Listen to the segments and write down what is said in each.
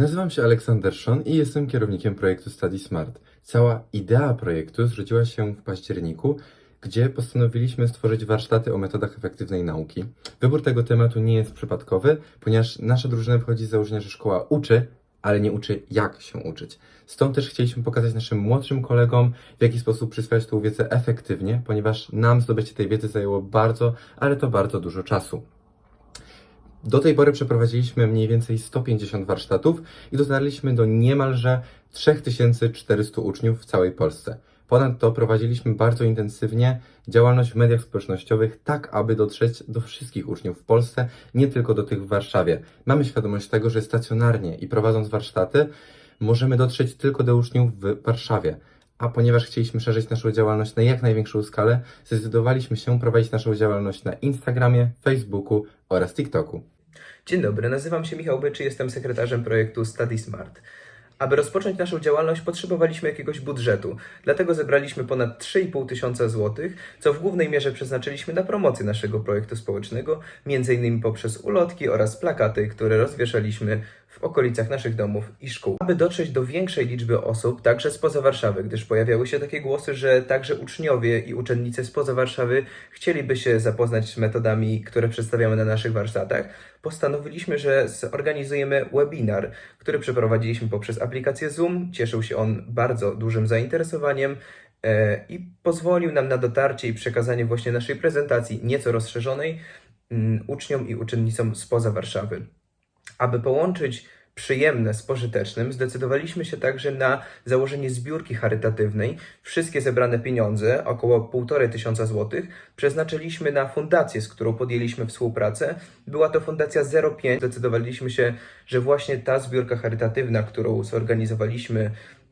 Nazywam się Aleksander Szon i jestem kierownikiem projektu Study Smart. Cała idea projektu zrodziła się w październiku, gdzie postanowiliśmy stworzyć warsztaty o metodach efektywnej nauki. Wybór tego tematu nie jest przypadkowy, ponieważ nasza drużyna wychodzi z założenia, że szkoła uczy, ale nie uczy jak się uczyć. Stąd też chcieliśmy pokazać naszym młodszym kolegom, w jaki sposób przyswajać tą wiedzę efektywnie, ponieważ nam zdobycie tej wiedzy zajęło bardzo, ale to bardzo dużo czasu. Do tej pory przeprowadziliśmy mniej więcej 150 warsztatów i dotarliśmy do niemalże 3400 uczniów w całej Polsce. Ponadto prowadziliśmy bardzo intensywnie działalność w mediach społecznościowych, tak aby dotrzeć do wszystkich uczniów w Polsce, nie tylko do tych w Warszawie. Mamy świadomość tego, że stacjonarnie i prowadząc warsztaty, możemy dotrzeć tylko do uczniów w Warszawie. A ponieważ chcieliśmy szerzyć naszą działalność na jak największą skalę, zdecydowaliśmy się prowadzić naszą działalność na Instagramie, Facebooku oraz TikToku. Dzień dobry, nazywam się Michał Byczy, jestem sekretarzem projektu Study Smart. Aby rozpocząć naszą działalność, potrzebowaliśmy jakiegoś budżetu, dlatego zebraliśmy ponad 3,5 tysiąca złotych, co w głównej mierze przeznaczyliśmy na promocję naszego projektu społecznego, m.in. poprzez ulotki oraz plakaty, które rozwieszaliśmy w okolicach naszych domów i szkół. Aby dotrzeć do większej liczby osób, także spoza Warszawy, gdyż pojawiały się takie głosy, że także uczniowie i uczennice spoza Warszawy chcieliby się zapoznać z metodami, które przedstawiamy na naszych warsztatach, postanowiliśmy, że zorganizujemy webinar, który przeprowadziliśmy poprzez aplikację Zoom. Cieszył się on bardzo dużym zainteresowaniem e, i pozwolił nam na dotarcie i przekazanie właśnie naszej prezentacji nieco rozszerzonej mm, uczniom i uczennicom spoza Warszawy. Aby połączyć przyjemne z pożytecznym, zdecydowaliśmy się także na założenie zbiórki charytatywnej. Wszystkie zebrane pieniądze, około 1,5 tysiąca złotych, przeznaczyliśmy na fundację, z którą podjęliśmy współpracę. Była to Fundacja 05. Zdecydowaliśmy się, że właśnie ta zbiórka charytatywna, którą zorganizowaliśmy,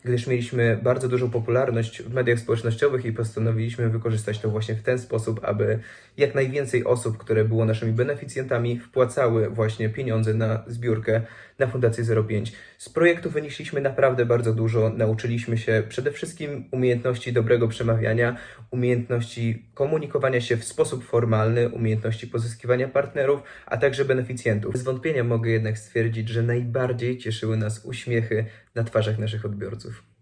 gdyż mieliśmy bardzo dużą popularność w mediach społecznościowych i postanowiliśmy wykorzystać to właśnie w ten sposób, aby jak najwięcej osób, które było naszymi beneficjentami, wpłacały właśnie pieniądze na zbiórkę na Fundację 05. Z projektu wynieśliśmy naprawdę bardzo dużo. Nauczyliśmy się przede wszystkim umiejętności dobrego przemawiania, umiejętności komunikowania się w sposób formalny, umiejętności pozyskiwania partnerów, a także beneficjentów. Bez wątpienia mogę jednak stwierdzić, że najbardziej cieszyły nas uśmiechy na twarzach naszych odbiorców.